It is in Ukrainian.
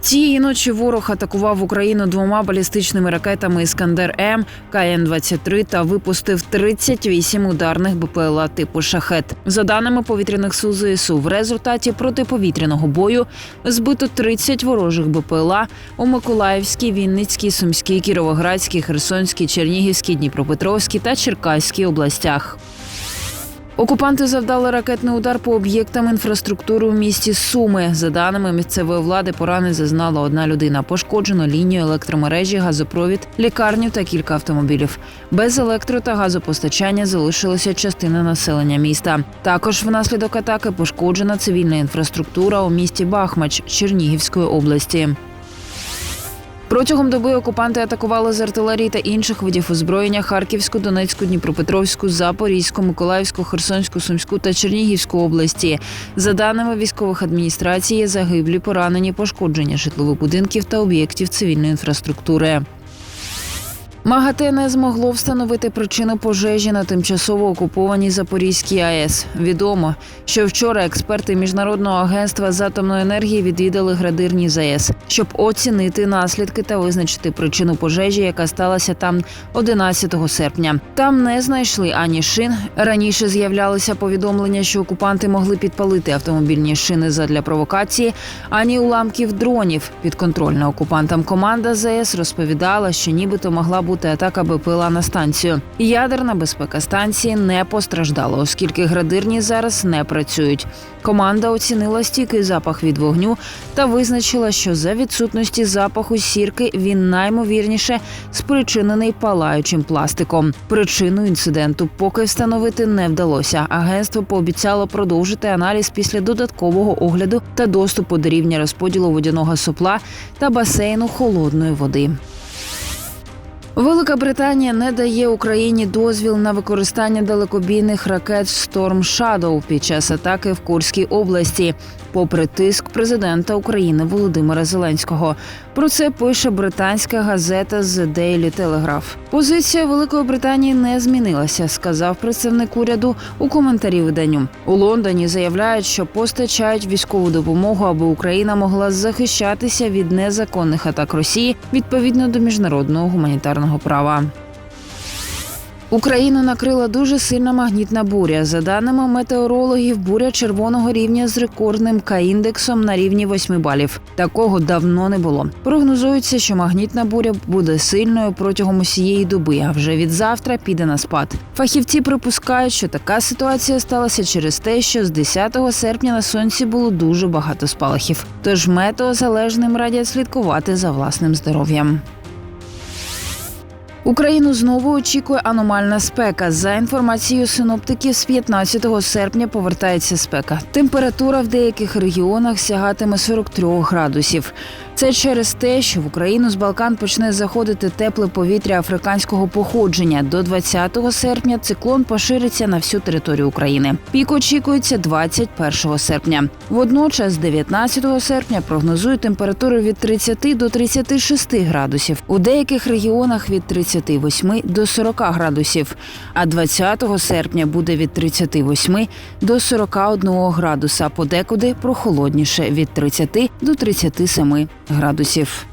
Цієї ночі ворог атакував Україну двома балістичними ракетами Іскандер М, КН-23 та випустив 38 ударних БПЛА типу шахет. За даними повітряних сил ЗСУ, в результаті протиповітряного бою збито 30 ворожих БПЛА у Миколаївській, Вінницькій, Сумській, Кіровоградській, Херсонській, Чернігівській, Дніпропетровській та Черкаській областях. Окупанти завдали ракетний удар по об'єктам інфраструктури у місті Суми. За даними місцевої влади, порани зазнала одна людина. Пошкоджено лінію електромережі, газопровід, лікарню та кілька автомобілів. Без електро та газопостачання залишилася частина населення міста. Також внаслідок атаки пошкоджена цивільна інфраструктура у місті Бахмач Чернігівської області. Протягом доби окупанти атакували з артилерії та інших видів озброєння Харківську, Донецьку, Дніпропетровську, Запорізьку, Миколаївську, Херсонську, Сумську та Чернігівську області. За даними військових адміністрацій, загиблі, поранені, пошкодження житлових будинків та об'єктів цивільної інфраструктури. МАГАТЕ не змогло встановити причину пожежі на тимчасово окупованій Запорізькій АЕС. Відомо, що вчора експерти міжнародного агентства з атомної енергії відвідали градирні ЗАЕС, щоб оцінити наслідки та визначити причину пожежі, яка сталася там 11 серпня. Там не знайшли ані шин. Раніше з'являлися повідомлення, що окупанти могли підпалити автомобільні шини задля провокації, ані уламків дронів. Підконтрольна окупантам команда ЗАЕС розповідала, що нібито могла бути атака БПЛА на станцію. Ядерна безпека станції не постраждала, оскільки градирні зараз не працюють. Команда оцінила стійкий запах від вогню та визначила, що за відсутності запаху сірки він наймовірніше спричинений палаючим пластиком. Причину інциденту поки встановити не вдалося. Агентство пообіцяло продовжити аналіз після додаткового огляду та доступу до рівня розподілу водяного сопла та басейну холодної води. Велика Британія не дає Україні дозвіл на використання далекобійних ракет Storm Shadow під час атаки в Курській області, попри тиск президента України Володимира Зеленського. Про це пише британська газета The Daily Telegraph. Позиція Великої Британії не змінилася, сказав представник уряду у коментарі виданню. У Лондоні заявляють, що постачають військову допомогу, аби Україна могла захищатися від незаконних атак Росії відповідно до міжнародного гуманітарного права. Україну накрила дуже сильна магнітна буря. За даними метеорологів, буря червоного рівня з рекордним К-індексом на рівні 8 балів. Такого давно не було. Прогнозується, що магнітна буря буде сильною протягом усієї доби, а вже від завтра піде на спад. Фахівці припускають, що така ситуація сталася через те, що з 10 серпня на сонці було дуже багато спалахів. Тож метеозалежним радять слідкувати за власним здоров'ям. Україну знову очікує аномальна спека. За інформацією синоптиків, з 15 серпня повертається спека. Температура в деяких регіонах сягатиме 43 градусів. Це через те, що в Україну з Балкан почне заходити тепле повітря африканського походження. До 20 серпня циклон пошириться на всю територію України. Пік очікується 21 серпня. Водночас, 19 серпня, прогнозують температури від 30 до 36 градусів. У деяких регіонах від 38 до 40 градусів. А 20 серпня буде від 38 до 41 градуса. Подекуди прохолодніше від 30 до 37 градусів.